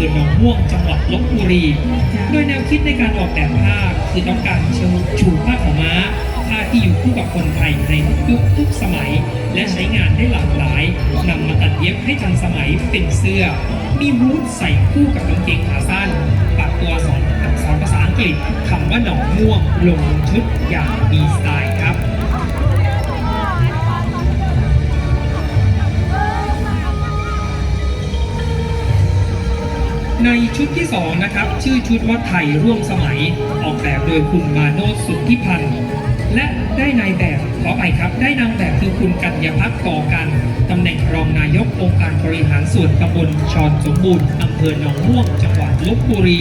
ภอหนองม่วงจังหวัดลบบุรี โดยแนวคิดในการออกแบบผ้าคือต้องการเชิญชูผ้าขาวม้าผ้าที่อยู่คู่กับคนไทยในทุกยุคทุกสมัย และใช้งานได้หลากหลายนำมาตัดเย็บให้ทันสมัยเป็นเสื้อ มีฮูดใส่คู่กับกางเกงขาสั้นปักตัวสอนอักษรภาษาอังกฤษคำว่าหนองม่วงลงชุดอย่างมีสไตล์ ในชุดที่ 2 นะครับ ชื่อชุดว่าไทยร่วมสมัยออกแบบโดยคุณมาโนสุทธิพันธ์และได้นายแบบขอไปครับได้นางแบบคือคุณกัญญาพัฒน์ก่อกันตำแหน่งรองนายกองค์การบริหารส่วนตำบลชอนสมบูรณ์อำเภอหนองม่วงจังหวัดลบบุรี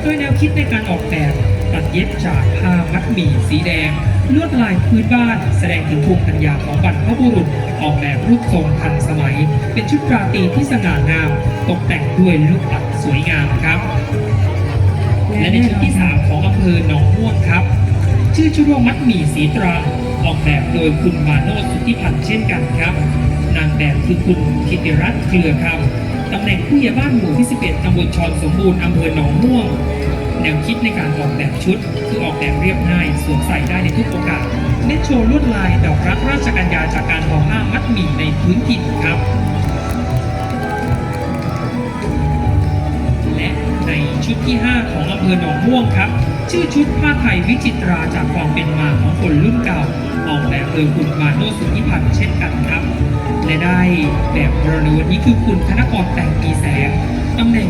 โดยแนวคิดในการออกแบบ ตัดเย็บจากผ้ามัดหมี่สีแดง ลวดลายพื้นบ้าน แสดงถึงภูมิปัญญาของบรรพบุรุษ ออกแบบรูปทรงทันสมัย เป็นชุดราตรีที่สง่างาม ตกแต่งด้วยลูกปัดสวยงามครับ และในชุดที่ 3 ของอำเภอหนองม่วงครับ ชื่อชุดว่ามัดหมี่สีตรังออกแบบโดยคุณมาโนสุทธิพันธ์เช่นกันครับ นางแบบคือคุณกิติรัตน์เครือคำตำแหน่งผู้ใหญ่บ้านหมู่ที่ 11 ตำบลชอนสมบูรณ์ อำเภอหนองม่วง แนวคิดในการออกแบบชุด คือออกแบบเรียบง่ายสวมใส่ได้ในทุกโอกาสเน้นโชว์ลวดลายดอกรักราชกัญญาจากการทอผ้ามัดหมี่ในพื้นถิ่นครับ และในชุดที่ 5 ของอำเภอหนองม่วงครับ ชื่อชุดผ้าไทยวิจิตราจากความเป็นมาของคนรุ่นเก่า ออกแบบโดยคุณมาโนสุทธิพันธ์เช่นกันครับ และได้แบบกรณีวันนี้คือคุณธนกรแต่งมีแสงตำแหน่ง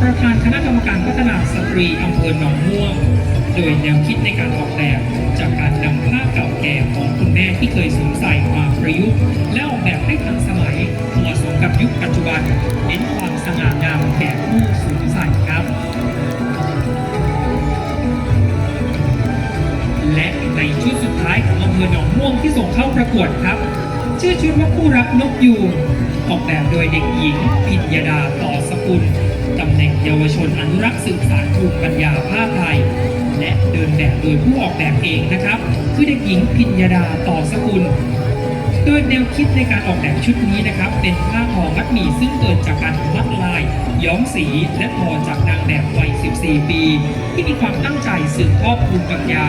ประธานคณะกรรมการพัฒนาสตรีอำเภอหนองม่วง โดยแนวคิดในการออกแบบจากการนำผ้าเก่าแก่ของคุณแม่ที่เคยสวมใส่มาประยุกต์และออกแบบให้ทันสมัยเหมาะสมกับยุคปัจจุบันเน้นความสง่างามแก่ผู้สวมใส่ครับ และในชุดสุดท้ายของอำเภอหนองม่วงที่ส่งเข้าประกวดครับ ชื่อชุดว่าคู่รักนกยูงออกแบบโดยเด็กหญิง พิญญาดาต่อสกุลตำแหน่งเยาวชนอนุรักษ์สืบสานภูมิปัญญาผ้าไทย และเดินแบบโดยผู้ออกแบบเองนะครับ คือเด็กหญิงพิญญาดาต่อสกุลโดยแนวคิดในการออกแบบชุดนี้นะครับ เป็นผ้าทอมัดหมี่ซึ่งเกิดจากการมัดลาย ย้อมสี และทอจากนางแบบวัย 14 ปี ที่มีความตั้งใจสืบทอดภูมิปัญญา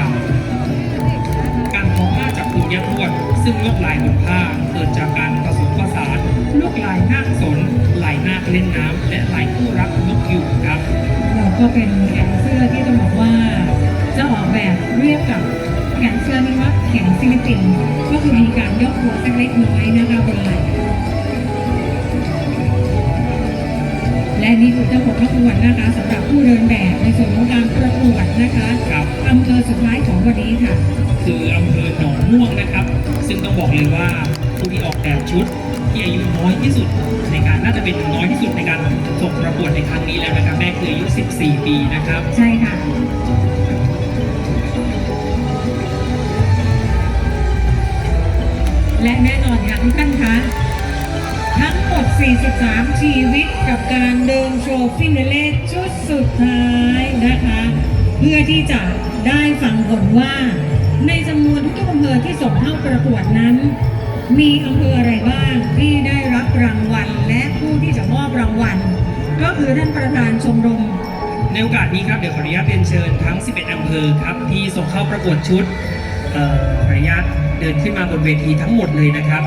การทอผ้าจากคุณยักษ์ทวด ซึ่งลวดลายบนผ้าเกิดจากการผสมผสานลวดลายนาคสนลายนาคเล่นน้ำและลายคู่รักนกยูงครับเราก็เป็นแขนเสื้อที่ต้องบอกว่า จะออกแบบเรียบกับแขนเสื้อนี่ว่าแขนฟิลิปปินส์ก็คือมีการยกตัวสักเล็กน้อยนะคะบนไหล่และนี่คือเจ้าของขบวนนะคะสำหรับผู้เดินแบบในส่วนของการประกวดนะคะครับอำเภอสุดท้ายของวันนี้ค่ะ คืออำเภอหนองม่วงนะครับซึ่ งต้องบอกเลยว่าผู้ที่ออกแบบชุดที่อายุน้อยที่สุดในการน่าจะเป็นน้อยที่สุดในการส่งประกวดในครั้งนี้แล้วนะครับแม่คืออายุ 14 ปีนะครับ ใช่ค่ะและแน่นอนค่ะทุกท่านคะทั้งหมด 43 ชีวิตกับการเดินโชว์ฟินาเล่ชุดสุดท้ายนะคะ เพื่อที่จะได้ฟังผลว่า ในจำนวนทุกอำเภอที่ส่งเข้าประกวดนั้น มีอำเภออะไรบ้างที่ได้รับรางวัลและผู้ที่จะมอบรางวัล ก็คือท่านประธานชมรมในโอกาสนี้ครับเดี๋ยวขออนุญาตเรียนเชิญทั้ง 11 อำเภอครับที่ส่งเข้าประกวดชุดขออนุญาตเดินขึ้นมาบนเวทีทั้งหมดเลยนะครับ